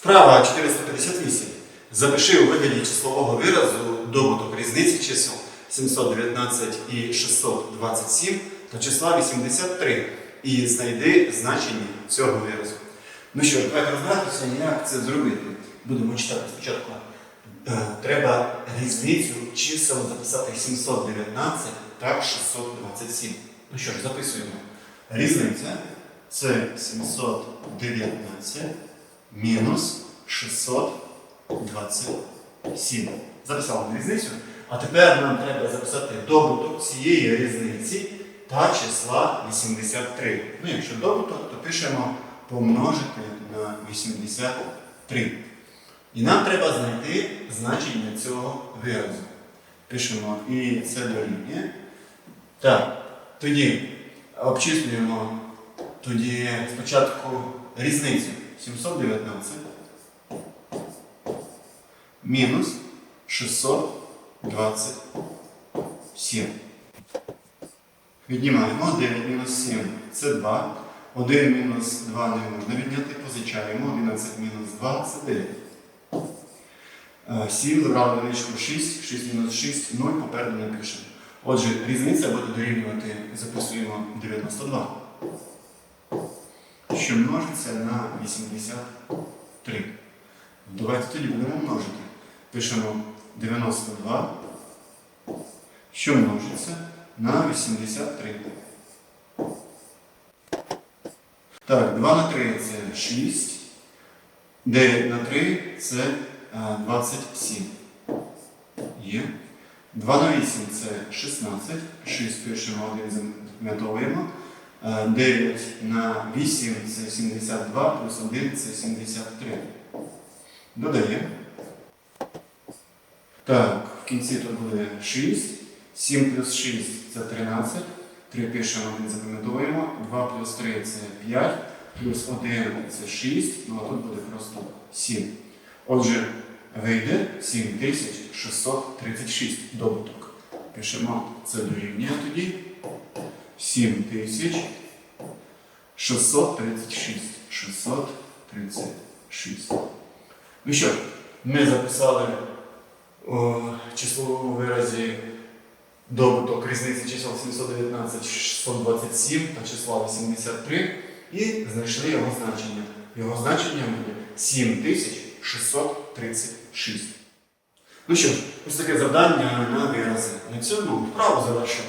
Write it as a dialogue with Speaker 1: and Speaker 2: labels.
Speaker 1: Вправа 458. Запиши у вигляді числового виразу добуток різниці чисел 719 і 627 та числа 83 і знайди значення цього виразу. Ну що давайте розбиратися, як це зробити. Будемо читати спочатку. Е, Треба різницю чисел записати 719 та 627. Ну що ж, записуємо. Різниця це 719 мінус 627. Записали ми різницю. А тепер нам треба записати добуток цієї різниці та числа 83. Ну, якщо добуток, то пишемо помножити на 83. І нам треба знайти значення цього виразу. Пишемо і це дорівнює. Так, тоді обчислюємо тоді спочатку різницю 719 мінус 627. Віднімаємо 9 мінус 7 це 2. 1 мінус 2 не можна відняти, позичаємо. 11 мінус 2 це 9. 7 забрали одиничку 6, 6 мінус 6, 0, попереду не пишемо. Отже, різниця буде дорівнювати, записуємо 92, що множиться на 83. Давайте тоді будемо множити. Пишемо 92, що множиться на 83. Так, 2 на 3 це 6. 9 на 3 це е, 27. Є. 2 на 8 це 16. 6 пишемо, 1 запам'ятовуємо. Е, 9 на 8 це 72, плюс 1 це 73. Додаємо. Так, в кінці тут буде 6. 7 плюс 6 це 13. 3 пишемо, 1 запам'ятовуємо. 2 плюс 3 це 5. Плюс 1 це 6. Ну а тут буде просто 7. Отже, вийде 7636 добуток. Пишемо це дорівнює тоді. 7636. 636. Ну що, ми записали о, числовому виразі добуток різниці чисел 719, 627 та числа 83 і знайшли його значення. Його значення буде 7636. Ну що ось таке завдання на вирази. На цьому вправу завершено.